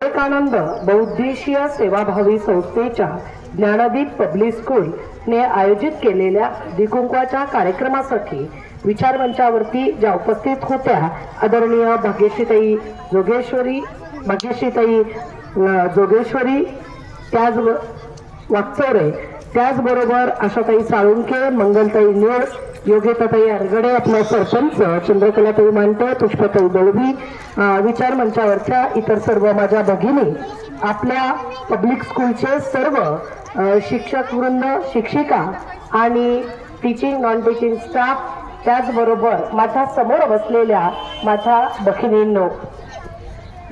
विवेकानंद बहुद्देशीय सेवाभावी संस्थेच्या Gyandeep public school ने आयोजित केलेल्या दिकुंकवाच्या कार्यक्रमासाठी विचारमंचावरती ज्या उपस्थित होत्या आदरणीय भाग्यश्रीताई जोगेश्वरी भाग्यश्रीताई जोगेश्वरी त्याच वागचौरे त्याचबरोबर आशाताई साळुंके मंगलताई निळ योगिताताई अरगडे आपला सरपंच चंद्रकलाताई मांटे पुष्पताई दळवी विचार मंचावरच्या इतर सर्व माझ्या भगिनी आपल्या पब्लिक स्कूलचे सर्व शिक्षक वृंद शिक्षिका आणि टीचिंग नॉन टीचिंग स्टाफ त्याचबरोबर माझ्यासमोर बसलेल्या माझ्या भगिनींनो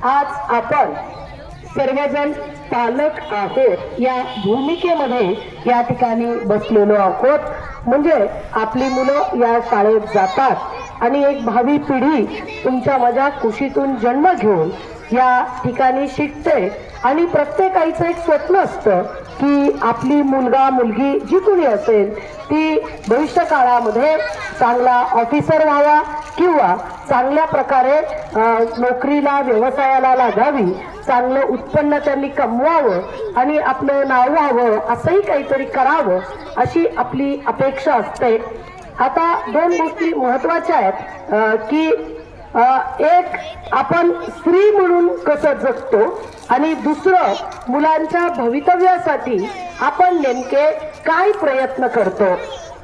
आज आपण सर्वजण पालक आहोत. या भूमिकेमध्ये या ठिकाणी बसलेलो आहोत. म्हणजे आपली मुलं या शाळेत जातात. आणि एक भावी पिढी तुमच्या माझ्या कुशीतून जन्म घेऊन या ठिकाणी शिकते. आणि प्रत्येकाईचं एक स्वप्न असतं की आपली मुलगा मुलगी जी कोणी असेल ती भविष्य काळामध्ये चांगला ऑफिसर व्हावा किंवा चांगल्या प्रकारे नोकरीला व्यवसायाला लागावी चांगलं उत्पन्न त्यांनी कमवावं आणि आपलं नाव व्हावं असंही काहीतरी करावं अशी आपली अपेक्षा असते. आता दोन गोष्टी महत्त्वाच्या आहेत की एक आपण स्त्री म्हणून कसं जगतो आणि दुसरं मुलांच्या भवितव्यासाठी आपण नेमके काय प्रयत्न करतो?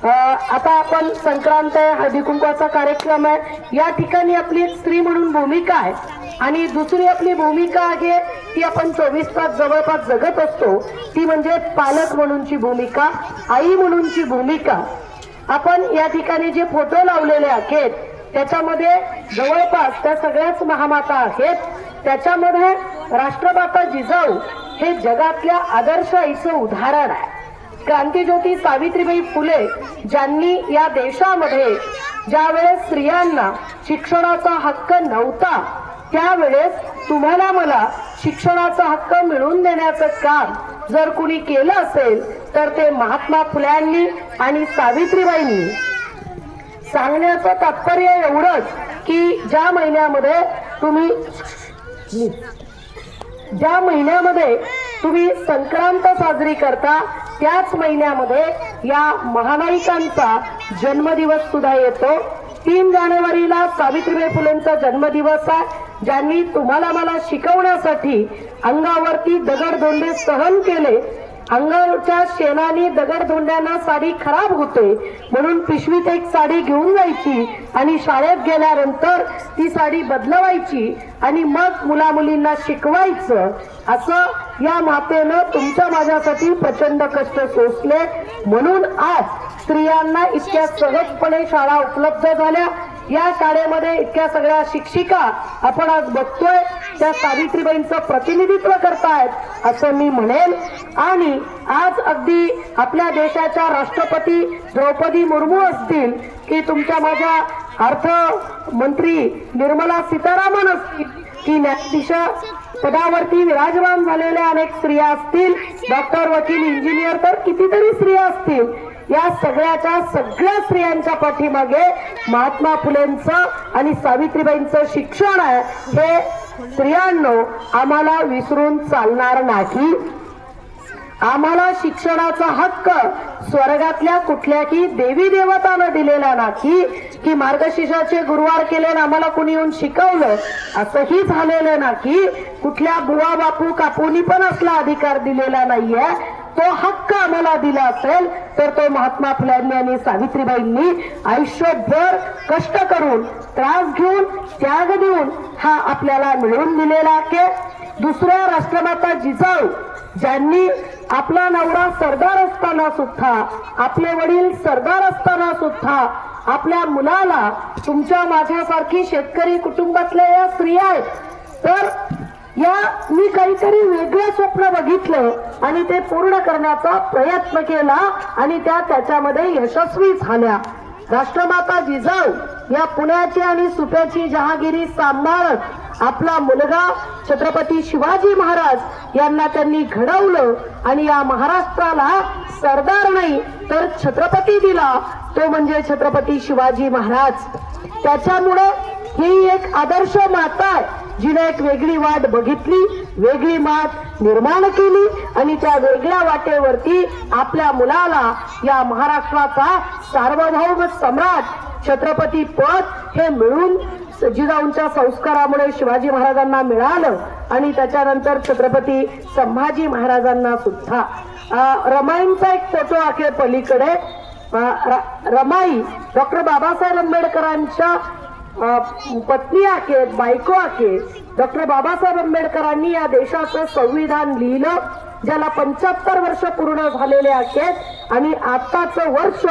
आता आपण संक्रांत आहे हळदी कुंकवाचा कार्यक्रम आहे. या ठिकाणी आपली एक स्त्री म्हणून भूमिका आहे. आणि दुसरी आपली भूमिका आहे ती आपण चोवीस तास जवळपास जगत असतो. ती म्हणजे पालक म्हणूनची भूमिका आई म्हणूनची भूमिका. आपण या ठिकाणी जे फोटो लावलेले आहेत त्याच्यामध्ये जवळपास त्या सगळ्याच महामाता आहेत. त्याच्यामध्ये राष्ट्रमाता जिजाऊ हे जगातल्या आदर्श आईचं उदाहरण आहे. क्रांतीज्योती सावित्रीबाई फुले ज्यांनी या देशामध्ये ज्या वेळेस स्त्रियांना शिक्षणाचा हक्क नव्हता त्यावेळेस तुम्हाला मला शिक्षणाचा हक्क मिळवून देण्याचं काम जर कुणी केलं असेल तर ते महात्मा फुल्यांनी आणि सावित्रीबाईंनी सांगण्याचं तात्पर्य एवढंच की ज्या महिन्यामध्ये तुम्ही ज्या महिन्यामध्ये तुम्ही संक्रांत साजरी करता त्याच महिन्यामध्ये या महानायिकांचा जन्मदिवस सुद्धा येतो. तीन जानेवारीला सावित्रीबाई फुलेंचा जन्मदिवस आहे ज्यांनी तुम्हाला मला शिकवण्यासाठी अंगावरती दगडधोंडे सहन केले. अंगावरच्या शेणाने दगडधोंड्यांना साडी खराब होते. म्हणून पिशवीत एक साडी घेऊन जायची आणि शाळेत गेल्यानंतर ती साडी बदलवायची आणि मग मुला मुलींना शिकवायचं. असं या मातेनं तुमच्या माझ्यासाठी प्रचंड कष्ट सोसले. म्हणून आज स्त्रियांना इतक्या सहजपणे शाळा उपलब्ध झाल्या. या शाळेमध्ये इतक्या सगळ्या शिक्षिका आपण आज बघतोय त्या सावित्रीबाईंचं प्रतिनिधित्व करतायत असं मी म्हणेन. आणि आज अगदी आपल्या देशाच्या राष्ट्रपती द्रौपदी मुर्मू असतील की तुमच्या माझ्या अर्थ मंत्री निर्मला सीतारामन असतील की न्यायाधीश पदावरती विराजमान झालेल्या अनेक स्त्रिया असतील डॉक्टर वकील इंजिनियर तर कितीतरी स्त्रिया असतील या सगळ्याच्या सगळ्या स्त्रियांच्या पाठीमागे महात्मा फुलेंचं आणि सावित्रीबाईंचं शिक्षण आहे. हे स्त्रियांनो आम्हाला विसरून चालणार नाही. आम्हाला शिक्षणाचा हक्क स्वर्गातल्या कुठल्याही देवी देवतानं दिलेला नाही की मार्गशीर्षाचे गुरुवार केले आणि आम्हाला कुणी येऊन शिकवलं असंही झालेलं नाही. कुठल्या बुवा बापू कापूनी पण असला अधिकार दिलेला नाहीये. तो हक्क आम्हाला दिला असेल तर तो महात्मा फुल्यांनी आणि सावित्रीबाईंनी आयुष्यभर कष्ट करून त्रास घेऊन त्याग देऊन हा आपल्याला मिळवून दिलेला आहे. दुसऱ्या राष्ट्रमाता जिजाऊ ज्यांनी आपला नवरा सरदार असताना सुद्धा आपले वडील सरदार असताना सुद्धा आपल्या मुलाला तुमच्या माझ्यासारखी शेतकरी कुटुंबातल्या या स्त्रिया आहेत. तर या मी काहीतरी वेगळं स्वप्न बघितलं आणि ते पूर्ण करण्याचा प्रयत्न केला आणि त्या त्याच्यामध्ये यशस्वी झाल्या. राष्ट्रमाता जिजाऊ या पुण्याची आणि सुप्याची जहागिरी सांभाळत आपला मुलगा छत्रपती शिवाजी महाराज यांना त्यांनी घडवलं आणि या महाराष्ट्राला सरदार नाही तर छत्रपती दिला. तो म्हणजे छत्रपती शिवाजी महाराज. त्याच्यामुळे ही एक आदर्श माता आहे. जिने एक वेगळी वाट बघितली वेगळी मात निर्माण केली आणि त्या वेगळ्या वाटेवरती आपल्या मुलाला या महाराष्ट्राचा सार्वभौम सम्राट छत्रपती पद हे मिळून जिजाऊंच्या संस्कारामुळे शिवाजी महाराजांना मिळालं आणि त्याच्यानंतर छत्रपती संभाजी महाराजांना सुद्धा. रमाईंचा एक फोटो आहे पलीकडे. र- रमाई डॉक्टर बाबासाहेब आंबेडकरांच्या पत्नी आहे बायको आहे डॉक्टर बाबासाहेब आंबेडकरांनी या देशाचं संविधान लिहिलं ज्याला पंच्याहत्तर वर्ष पूर्ण झालेले आहेत आणि आताचं वर्ष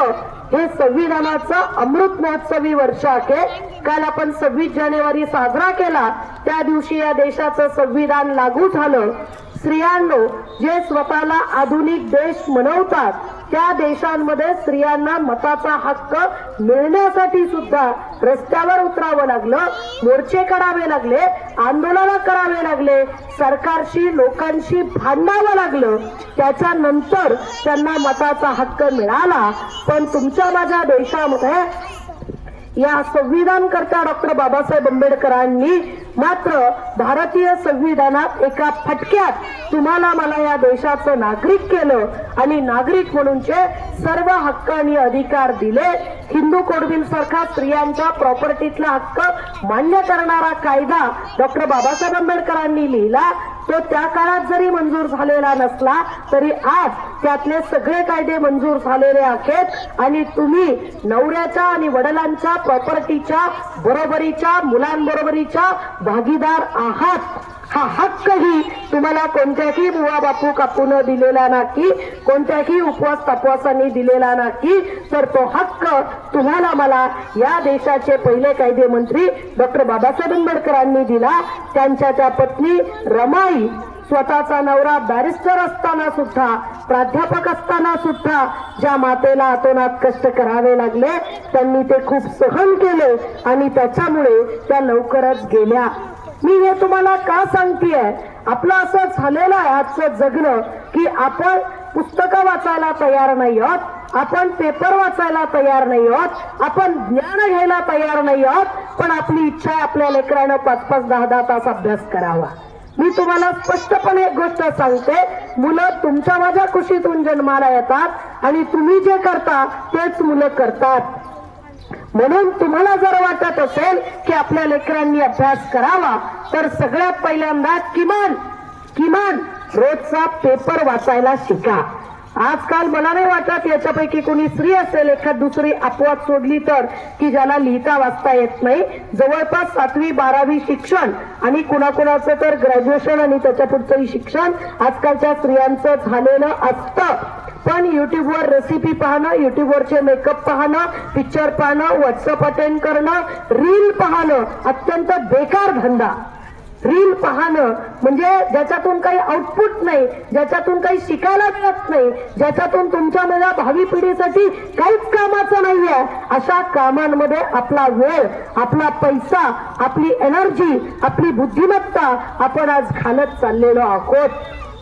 हे संविधानाचं अमृत महोत्सवी वर्ष आहे. काल आपण सव्वीस जानेवारी साजरा केला त्या दिवशी या देशाचं संविधान लागू झालं. स्त्रियांनो जे स्वतःला आधुनिक देश म्हणवतात त्या देशांमध्ये स्त्रियांना मताचा हक्क मिळण्यासाठी सुद्धा रस्त्यावर उतरावं लागलं मोर्चे करावे लागले आंदोलन करावे लागले सरकारशी लोकांशी भांडावं लागलं. त्याच्यानंतर त्यांना मताचा हक्क मिळाला. पण तुमच्या माझ्या देशामध्ये या संविधानकर्त्या डॉक्टर बाबासाहेब आंबेडकरांनी मात्र भारतीय संविधानात एका फटक्यात तुम्हाला मला या देशाचं नागरिक केलं आणि नागरिक म्हणूनचे सर्व हक्क आणि अधिकार दिले हिंदू कोडबिल सारखा स्त्रियांच्या प्रॉपर्टीतला हक्क मान्य करणारा कायदा डॉक्टर बाबासाहेब आंबेडकरांनी लिहिला तो त्या काळात जरी मंजूर झालेला नसला तरी आज त्यातले सगळे कायदे मंजूर झालेले आहेत आणि तुम्ही नवऱ्याच्या आणि वडिलांच्या प्रॉपर्टीच्या बरोबरीच्या मुलांबरोबरीच्या भागीदार आहात. हा हक्कही तुम्हाला कोणत्याही बुवा बापू कापून दिलेला नाही कोणत्याही उपवास तपवासांनी दिलेला नाही. तर तो हक्क तुम्हाला मला या देशाचे पहिले कायदे मंत्री डॉक्टर बाबासाहेब आंबेडकरांनी दिला. त्यांच्या त्या पत्नी रमाई स्वतःचा नवरा बॅरिस्टर असताना सुद्धा प्राध्यापक असताना सुद्धा ज्या मातेला अतोनात कष्ट करावे लागले त्यांनी ते खूप सहन केले आणि त्याच्यामुळे त्या लवकरच गेल्या. मी हे तुम्हाला का सांगतेय? आपलं असं झालेलं आहे आजचं जगणं की आपण पुस्तकं वाचायला तयार नाही आहोत आपण पेपर वाचायला तयार नाही आहोत आपण ज्ञान घ्यायला तयार नाही आहोत पण आपली इच्छा आहे आपल्या लेकरानं पाच पाच दहा दहा तास अभ्यास करावा. मी तुम्हाला स्पष्टपणे एक गोष्ट सांगते मुलं तुमच्या माझ्या कुशीतून जन्माला येतात आणि तुम्ही जे करता तेच मुलं करतात. म्हणून तुम्हाला जर वाटत असेल की आपल्या लेकरांनी अभ्यास करावा तर सगळ्यात पहिल्यांदा किमान किमान रोजचा पेपर वाचायला शिका. आजकाल मला नाही वाटत याच्यापैकी कोणी स्त्री असेल एखाद दुसरी अपवाद सोडली तर की ज्याला लिहिता वाचता येत नाही. जवळपास सातवी बारावी शिक्षण आणि कुणाकुणाचं तर ग्रॅज्युएशन आणि त्याच्या पुढचंही शिक्षण आजकालच्या स्त्रियांचं झालेलं असतं. पण युट्यूबवर रेसिपी पाहणं युट्यूबवरचे मेकअप पाहणं पिक्चर पाहणं व्हॉट्सअप अटेंड करणं रील पाहणं अत्यंत बेकार धंदा. रील पाहणं म्हणजे ज्याच्यातून काही आउटपुट नाही ज्याच्यातून काही शिकायला मिळत नाही ज्याच्यातून तुमच्या मला भावी पिढीसाठी काहीच कामाचं नाहीये. अशा कामांमध्ये आपला वेळ आपला पैसा आपली एनर्जी आपली बुद्धिमत्ता आपण आज घालत चाललेलो आहोत.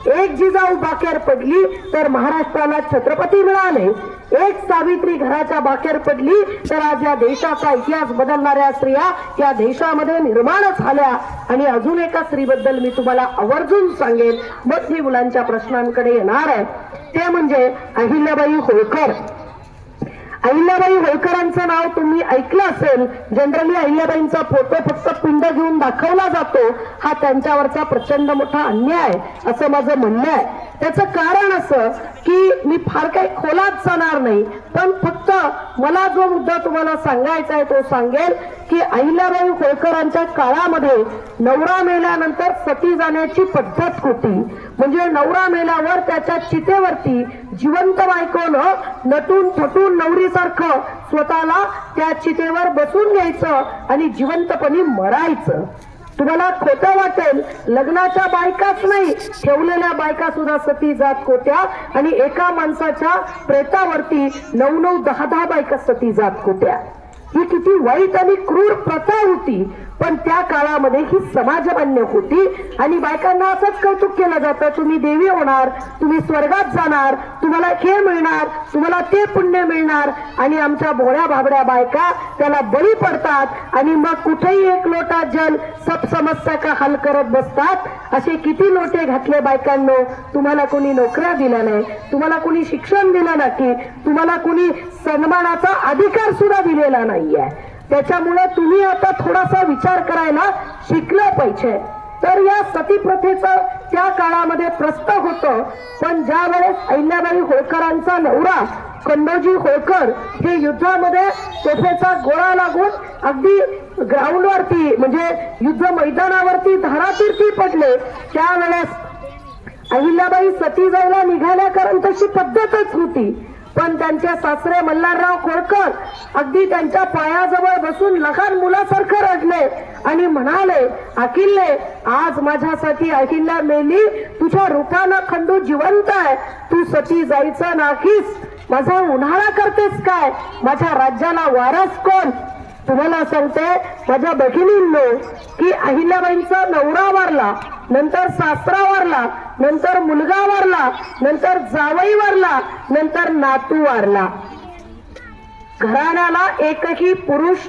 एक जिजाऊ बाकेर पडली तर महाराष्ट्राला छत्रपती मिळाले. एक सावित्री घराच्या बाकेर पडली तर आज या देशाचा इतिहास बदलणाऱ्या स्त्रिया या देशामध्ये निर्माण झाल्या. आणि अजून एका स्त्रीबद्दल मी तुम्हाला आवर्जून सांगेन. मग मी मुलांच्या प्रश्नांकडे येणार आहे. ते म्हणजे अहिल्याबाई होळकर. अहिल्याबाई होळकरांचं नाव तुम्ही ऐकलं असेल जनरली अहिल्याबाईंचा फोटो फक्त पिंड घेऊन दाखवला जातो. हा त्यांच्यावरचा प्रचंड मोठा अन्याय असं माझं म्हणणं आहे. त्याचं कारण असं की मी फार काही खोलात जाणार नाही पण फक्त मला जो मुद्दा तुम्हाला सांगायचा आहे तो सांगेल की अहिल्याबाई होळकरांच्या काळामध्ये नवरा मेल्यानंतर सती जाण्याची पद्धत होती म्हणजे नवरा मेल्यावर त्याच्या चितेवरती जिवंत बायकोनं नटून थटून नवरीसारखं स्वतःला त्या चितेवर बसून घ्यायचं आणि जिवंतपणी मरायचं. तुम्हाला खोटं वाटेल लग्नाच्या बायकाच नाही ठेवलेल्या बायका सुद्धा सती जात होत्या आणि एका माणसाच्या प्रेतावरती नऊ नऊ दहा दहा बायका सती जात होत्या. ही किती वाईट आणि क्रूर प्रथा होती. पण त्या काळामध्ये ही समाजमान्य होती आणि बायकांना असंच कौतुक केलं जातं तुम्ही देवी होणार तुम्ही स्वर्गात जाणार तुम्हाला हे मिळणार तुम्हाला ते पुण्य मिळणार आणि आमच्या भोळ्या भाबड्या बायका त्याला बळी पडतात आणि मग कुठेही एक लोटा जल सब समस्या का हल करत बसतात. असे किती लोटे घातले बायकांनो तुम्हाला कोणी नोकऱ्या दिल्या नाही तुम्हाला कोणी शिक्षण दिलं नाही तुम्हाला कोणी सन्मानाचा अधिकार सुद्धा दिलेला नाहीये. त्याच्यामुळे तुम्ही आता थोडासा विचार करायला शिकलं पाहिजे. तर या सती प्रथेचं त्या काळामध्ये प्रस्त होतं पण ज्या वेळेस अहिल्याबाई होळकरांचा नवरा कन्नोजी होळकर हे युद्धामध्ये तोफेचा गोळा लागून अगदी ग्राउंडवरती म्हणजे युद्ध मैदानावरती धारातीर्थी पडले त्यावेळेस अहिल्याबाई सती जायला निघाल्या कारण तशी पद्धतच होती पण त्यांचे सासरे मल्हारराव खोडकर अगदी त्यांच्या पायाजवळ बसून लहान मुलासारखं रडले आणि म्हणाले अखिल्ले आज माझ्यासाठी अहिल्या मेली तुझ्या रूपानं खंडू जिवंत आहे. तू सती जायचं नाहीस. माझा उन्हाळा करतेस काय? माझ्या राज्याला वारस कोण? तुम्हाला सांगते माझ्या बहिणींनो की अहिल्याबाईंचा नवरा वारला नंतर सासरा वारला नंतर मुलगा वारला नंतर जावई वारला नंतर नातू वारला. घराण्याला एकही पुरुष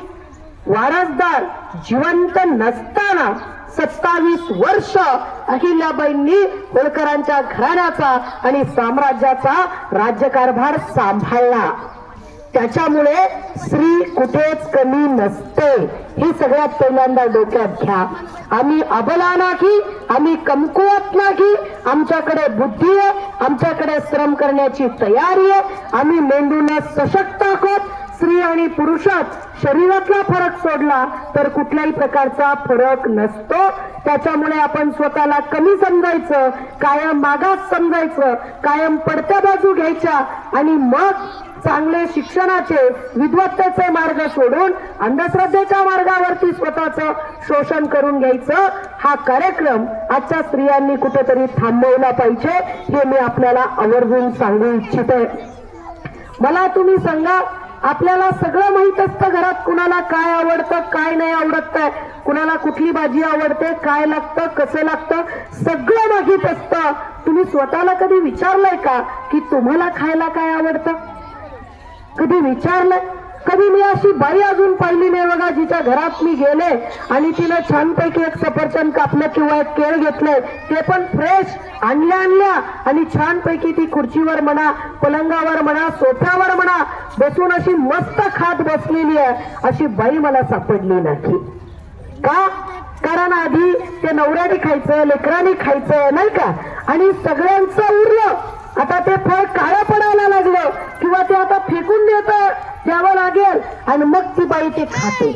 वारसदार जिवंत नसताना सत्तावीस वर्ष अहिल्याबाईंनी होळकरांच्या घराण्याचा आणि साम्राज्याचा राज्यकारभार सांभाळला. त्याच्यामुळे स्त्री कुठेच कमी नसते. हे सगळ्यात पहिल्यांदा डोक्यात घ्या. आम्ही अबला नाही आम्ही कमकुवत नाही. आमच्याकडे बुद्धी आहे आमच्याकडे श्रम करण्याची तयारी आहे. आम्ही मेंदूने सशक्त आहोत. स्त्री आणि पुरुषात शरीरातला फरक सोडला तर कुठल्याही प्रकारचा फरक नसतो. त्याच्यामुळे आपण स्वतःला कमी समजायचं कायम मागास समजायचं कायम पडत्या बाजू घ्यायच्या आणि मग चांगले शिक्षणाचे विद्वत्तेचे मार्ग सोडून अंधश्रद्धेच्या मार्गावरती स्वतःचं शोषण करून घ्यायचं. हा कार्यक्रम आजच्या स्त्रियांनी कुठेतरी थांबवला पाहिजे हे मी आपल्याला आवर्जून सांगू इच्छिते. मला तुम्ही सांगा आपल्याला सगळं माहीत असतं घरात कुणाला काय आवडतं काय नाही आवडत काय कुणाला कुठली भाजी आवडते काय लागतं कसं लागतं सगळं माहीत असतं. तुम्ही स्वतःला कधी विचारलंय का की तुम्हाला खायला काय आवडतं? कधी विचारलं? कधी मी अशी बाई अजून पाहिली नाही बघा जिच्या घरात मी गेले आणि तिने छानपैकी एक सफरचंद कापलं किंवा एक केळ घेतलंय. ते पण फ्रेश आणल्या आणल्या आणि छानपैकी ती खुर्चीवर म्हणा पलंगावर म्हणा सोफ्यावर म्हणा बसून अशी मस्त खात बसलेली आहे. अशी बाई मला सापडली नाही. का? कारण आधी ते नवऱ्याने खायचं लेकराने खायचं नाही का? आणि सगळ्यांचं उरलं. आता ते फळ काळं पडायला लागलं. किंवा ते आता फेकून देत द्यावं लागेल. आणि मग ती बाई ते खाते.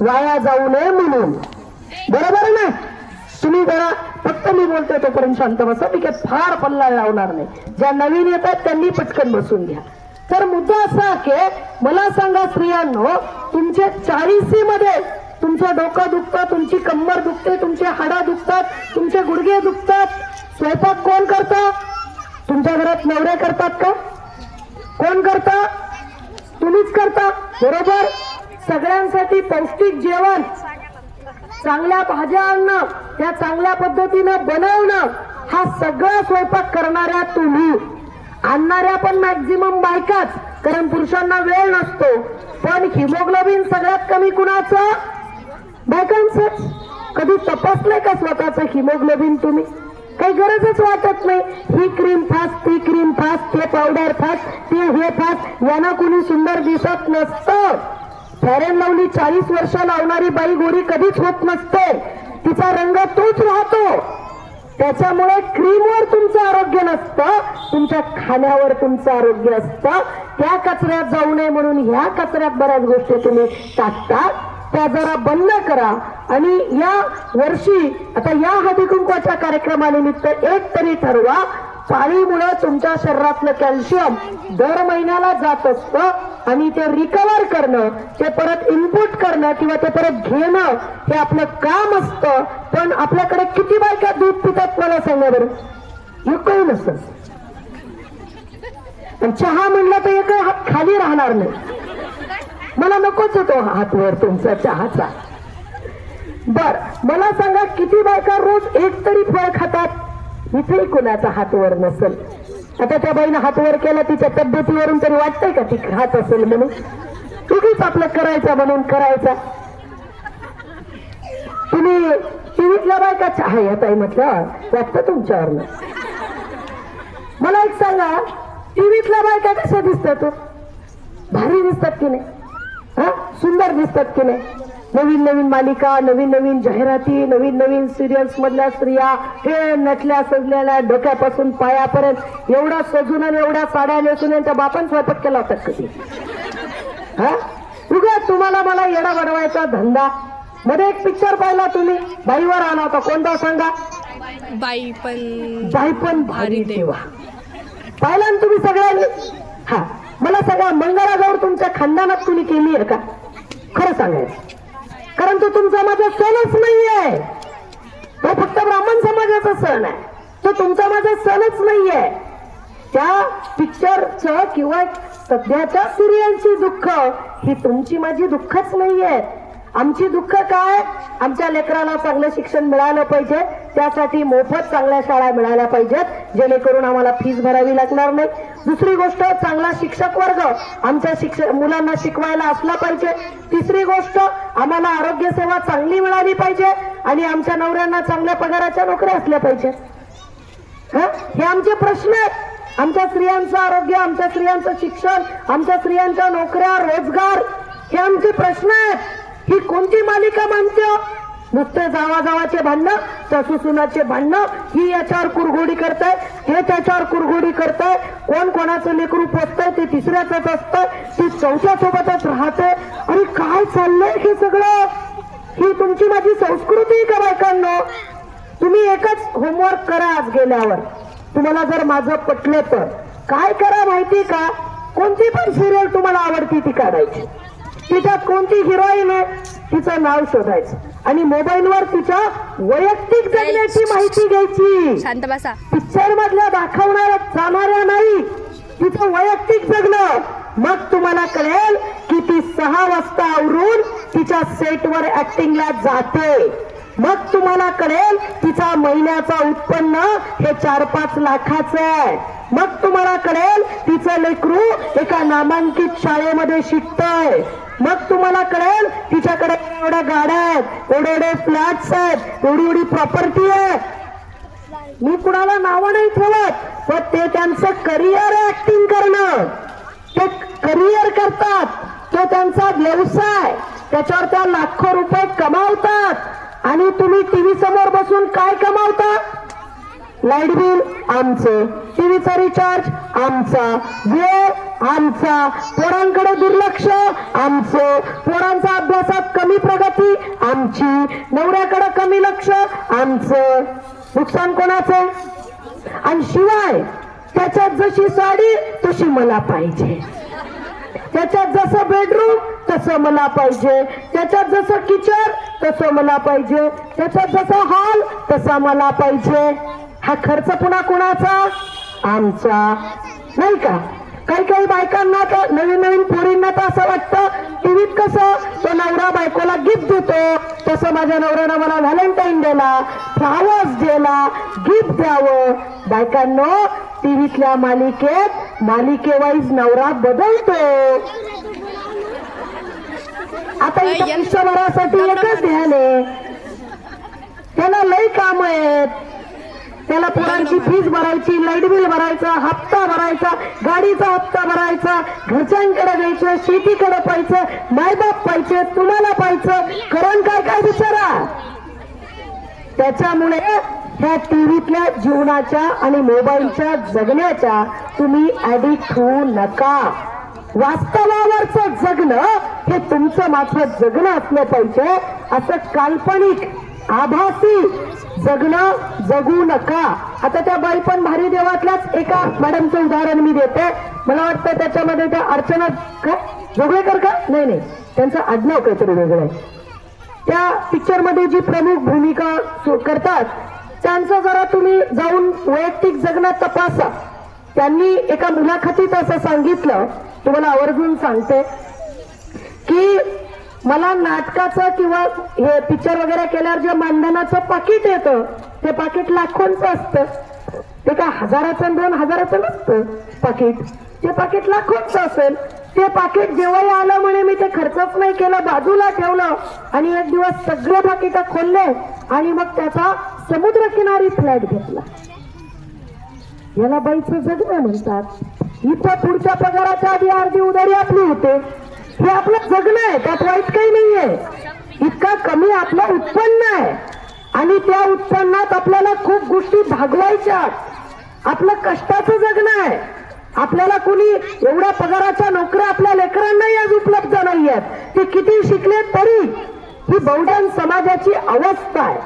वाया जाऊ नये म्हणून. बरोबर ना? तुम्ही जरा फक्त मी बोलतोय तोपर्यंत शांत बसा. मी काही फार पल्ला लावणार नाही. ज्या नवीन येतात त्यांनी पटकन बसून घ्या. तर मुद्दा असा की मला सांगा स्त्रियांनो तुमच्या चाळीसी मध्ये तुमचं डोकं दुखतं तुमची कंबर दुखते तुमचे हाडा दुखतात तुमचे गुडघे दुखतात. स्वयंपाक कोण करतं? तुमच्या घरात नवरे करतात का? कोण करता? तुम्हीच करता बरोबर? सगळ्यांसाठी पौष्टिक जेवण चांगल्या भाज्या आणणं त्या चांगल्या पद्धतीनं बनवणं हा सगळा स्वयंपाक करणाऱ्या तुम्ही. आणणाऱ्या पण मॅक्झिमम बायकाच कारण पुरुषांना वेळ नसतो. पण हिमोग्लोबिन सगळ्यात कमी कुणाचं? बायकांच कधी तपासलंय का स्वतःचं हिमोग्लोबिन तुम्ही? काही गरजच वाटत नाही. ही क्रीम फास्ट ती क्रीम फास्ट ते पावडर फास्ट ते हे फास्ट यांना कुणी सुंदर दिसत नसतं. फॅरेन लावली चाळीस वर्ष लावणारी बाई गोरी कधीच होत नसते. तिचा रंग तोच राहतो. त्याच्यामुळे क्रीमवर तुमचं आरोग्य नसतं. तुमच्या खाण्यावर तुमचं आरोग्य असतं. त्या कचऱ्यात जाऊ नये म्हणून ह्या कचऱ्यात बऱ्याच गोष्टी तुम्ही टाकतात. त्या जरा बंद करा. आणि या वर्षी आता या हळदी कुंकवाच्या कार्यक्रमानिमित्त एक तरी ठरवा. पाणीमुळे तुमच्या शरीरातलं कॅल्शियम दर महिन्याला जात असतं आणि ते रिकवर करणं ते परत इनपुट करणं किंवा ते परत घेणं हे आपलं काम असतं. पण आपल्याकडे किती बायका दूध पितात मला सांगा बरं? काही नसत. चहा म्हणलं तर एक खाली राहणार नाही. मला नकोच होतो हात वर तुमचा चहाचा. बर मला सांगा किती बायका रोज एक तरी फळ खातात? इथेही कुणाचा हात वर नसेल. आता त्या बाईनं हात वर केला तिच्या तब्येतीवरून तरी वाटतंय का ती खात असेल म्हणून? उगीच आपलं करायचा म्हणून करायचा. तुम्ही टीव्हीतल्या बायका चहा येत आहे म्हटलं वाटतं तुमच्यावरनं. मला एक सांगा टीव्हीतल्या बायका कशा दिसतात हो? भारी दिसतात की नाही? हा? सुंदर दिसतात की नाही? नवीन नवीन मालिका नवीन नवीन जाहिराती नवीन नवीन सिरियल्स मधल्या स्त्रिया हे नटल्या सजलेल्या डोक्यापासून पायापर्यंत एवढा सजून आणि एवढ्या साड्या नेसून यांच्या बापान स्वयंपाक केला होता कधी? हा? उगा तुम्हाला मला येडा बनवायचा धंदा? मध्ये एक पिक्चर पाहिला तुम्ही. बाईवर आला होता. कोणता सांगा? बाई पण बाई पण भारी देवा. पाहिला ना तुम्ही सगळ्यांनी? हा मला सगळ्या मंगळागौर तुमच्या खानदानात कुणी केली आहे का? खरं सांगायचं. कारण तो तुमचा माझा सणच नाहीये. तो फक्त ब्राह्मण समाजाचा सण आहे. तो तुमचा माझा सणच नाहीये. त्या पिक्चरचं किंवा सध्याच्या सिरियलची दुःख ही तुमची माझी दुःखच नाहीये. आमची दुःख काय? आमच्या लेकराला चांगलं शिक्षण मिळालं पाहिजे. त्यासाठी मोफत चांगल्या शाळा मिळाल्या पाहिजेत जेणेकरून आम्हाला फीस भरावी लागणार नाही. दुसरी गोष्ट चांगला शिक्षक वर्ग आमच्या शिक्षक मुलांना शिकवायला असला पाहिजे. तिसरी गोष्ट आम्हाला आरोग्य सेवा चांगली मिळाली पाहिजे आणि आमच्या नवऱ्यांना चांगल्या पगाराच्या नोकऱ्या असल्या पाहिजेत हं? हे आमचे प्रश्न आहेत. आमच्या स्त्रियांचं आरोग्य आमच्या स्त्रियांचं शिक्षण आमच्या स्त्रियांच्या नोकऱ्या रोजगार हे आमचे प्रश्न आहेत. ही कोणती मालिका मानते हो? नुसते जावा जावाचे भांडणं सासू सुनाचे भांडणं ही याच्यावर कुरघोडी करताय हे त्याच्यावर कुरघोडी करताय कोण कोणाचं लेकरू पोचतंय ते तिसऱ्याच असतंय ते चौथ्या सोबतच राहते अरे काय चाललंय हे सगळं? ही तुमची माझी संस्कृती का बायकांनो? तुम्ही एकच होमवर्क करा आज गेल्यावर. तुम्हाला जर माझं पटलं तर. काय करा माहिती का? कोणती पण सिरियल तुम्हाला आवडती ती काढायची. तिच्यात कोणती हिरोईन आहे तिचं नाव शोधायचं. आणि मोबाईलवर तिच्या वैयक्तिक जगण्याची माहिती घ्यायची. शांत बसा. पिक्चर मधल्या दाखवणाऱ्या जाणाऱ्या नाही तिचं वैयक्तिक जगणं. मग तुम्हाला कळेल की ती सहा वाजता आवरून तिच्या सेटवर ऍक्टिंगला जाते. मग तुम्हाला कळेल तिचा महिन्याचा उत्पन्न हे चार पाच लाखाचं आहे. मग तुम्हाला कळेल तिचं लेकरू एका नामांकित शाळेमध्ये शिकतंय. मग तुम्हाला कळेल तिच्याकडे एवढ्या गाड्या आहेत एवढे एवढे फ्लॅट्स आहेत एवढी एवढी प्रॉपर्टी आहे. मी कुणाला नावं नाही ठेवत पण ते त्यांचं करिअर ऍक्टिंग करणं. ते करिअर करतात. तो त्यांचा व्यवसाय. त्याच्यावर त्या लाखो रुपये कमावतात. आणि तुम्ही टीव्ही समोर बसून काय कमावता? लाइट बिल आमचं. टीव्हीचा रिचार्ज आमचा. वेळ आमचा. पोरांकडे दुर्लक्ष आमचं. पोरांचा अभ्यासात कमी प्रगती आमची. नवऱ्याकडे कमी लक्ष आमचं. नुकसान कोणाचं? आणि शिवाय त्याच्यात जशी साडी तशी मला पाहिजे. त्याच्यात जसं बेडरूम तसं मला पाहिजे. त्याच्यात जसं किचन तसं मला पाहिजे. त्याच्यात जसा हॉल तसा मला पाहिजे. हा खर्च पुन्हा कुणाचा? आमचा. नाही का? काही काही बायकांना तर नवीन नवीन पोरींना तर असं वाटतं टीव्हीत कसं तो नवरा बायकोला गिफ्ट देतो. तसं माझ्या नवऱ्यानं मला व्हॅलेंटाईन डेला फ्लावर्स डेला गिफ्ट द्यावं. बायकांनो टीव्हीतल्या मालिकेत मालिकेवाईज नवरा बदलतो. आता इथं आयुष्यभरासाठी एकच ध्यान आहे. त्याला लई काम आहेत. त्याला पोरांची फीज भरायची लाइट बिल भरायचा हप्ता भरायचा गाडीचा हप्ता भरायचा घरच्यांकडे द्यायचं शेतीकडे पाहिजे मायबाप पाहिजे तुम्हाला पाहिजे करण काय काय विचारा त्याच्यामुळे ह्या टीव्हीतल्या जीवनाच्या आणि मोबाईलच्या जगण्याच्या तुम्ही ऍडिक्ट होऊ नका. वास्तवावरचं जगणं हे तुमचं माझं जगणं असलं पाहिजे असं काल्पनिक आभासी. जगणं जगू नका. आता त्या बाई पण भारी देवातल्याच एका मॅडमचं उदाहरण मी देते. मला वाटतं त्याच्यामध्ये त्या अर्चना काय? जोगळेकर का? नाही नाही. त्यांचं आडनाव काहीतरी वेगळं आहे. त्या पिक्चरमध्ये जी प्रमुख भूमिका करतात त्यांचं जरा तुम्ही जाऊन वैयक्तिक जगणं तपासा. त्यांनी एका मुलाखतीत असं सांगितलं तुम्हाला आवर्जून सांगते की मला नाटकाचं किंवा हे पिक्चर वगैरे केल्यावर जे मानधनाचं पाकिट येतं ते पाकिट लाखोंचं असतं. ते काय हजाराचं दोन हजाराचं नसतं पाकिट ते पाकिट लाखोंचं असेल. ते पाकिट जेव्हाही आलं म्हणे मी ते खर्चच नाही केलं बाजूला ठेवलं आणि एक दिवस सगळे पाकिट खोलले आणि मग त्याचा समुद्रकिनारी फ्लॅट घेतला. याला बाईचं जगणं म्हणतात. इथं पुढच्या पगाराच्या आधी अर्धी उदारी आपली होते. हे आपलं जगणं आहे त्यात वाईट काही नाहीये. इतका कमी आपलं उत्पन्न आहे. आणि त्या उत्पन्नात आपल्याला खूप गोष्टी भागवायच्या आपलं कष्टाचं जगणं आहे. आपल्याला कुणी एवढ्या पगाराच्या नोकऱ्या आपल्या लेकरांनाही आज उपलब्ध नाही आहेत. ते किती शिकले तरी ही बहुजन समाजाची अवस्था आहे.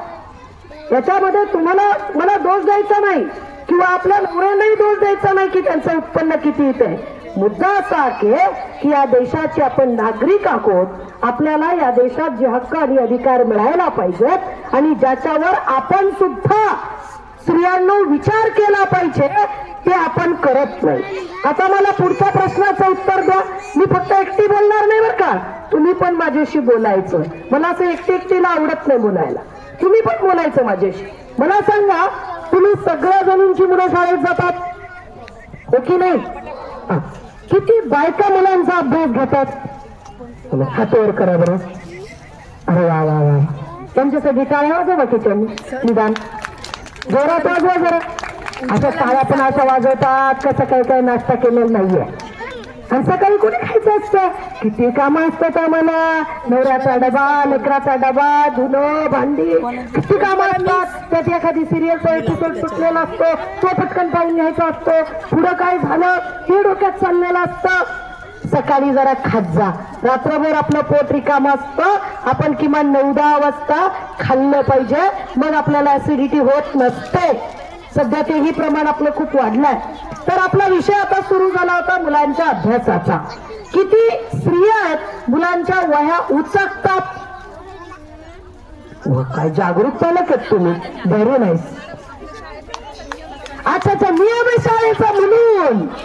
याच्यामध्ये तुम्हाला मला दोष द्यायचा नाही. किंवा आपल्या नवऱ्यांनाही दोष द्यायचा नाही की त्यांचं उत्पन्न किती येते मुद्दा असा आहे की या देशाचे आपण नागरिक आहोत आपल्याला या देशात जे हक्क आणि अधिकार मिळायला पाहिजेत आणि ज्याच्यावर आपण सुद्धा स्त्रियांनो विचार केला पाहिजे ते आपण करत नाही. आता मला पुढच्या प्रश्नाचं उत्तर द्या. मी फक्त एकटी बोलणार नाही बरं का. तुम्ही पण माझ्याशी बोलायचं. मला असं एकटी एकटीला आवडत नाही बोलायला. तुम्ही पण बोलायचं माझ्याशी. मला सांगा तुम्ही सगळ्या जणींची मुलं शाळेत जातात? हो की नाही? किती बायका मुलांचा अभ्यास घेतात? हातवर करा बरं. अरे वा वा वा. त्यांच्यासाठी काय वाजवा किचन निदान. जोरात वाजवा जरा. असं टाळ्या पण असं वाजवतात कसं काय काय नाश्ता केलेला नाहीये. असं सकाळी कोणी खायचं असतं? किती कामं असतात आम्हाला नवऱ्याचा डबा लेकराचा डबा धुणं भांडी. किती काम असतात? त्यात एखादी सिरियलचा एपिसोड सुटलेला असतो. तो पटकन पाहून घ्यायचा असतो. पुढं काय झालं? हे डोक्यात चाललेलं असतं. सकाळी जरा खात जा. रात्रभर आपलं पोट रिकाम असतं. आपण किमान नऊ दहा वाजता खाल्लं पाहिजे. मग आपल्याला ऍसिडिटी होत नसते. सध्या तेही प्रमाण आपलं खूप वाढलंय. तर आपला विषय आता सुरू झाला होता मुलांच्या अभ्यासाचा. किती स्त्रिया आहेत मुलांच्या वह्या उचकतात? व काय जागरूक पालक तुम्ही? व्हेरी नाही अच्छा अच्छा मी आम्ही शाळेचा म्हणून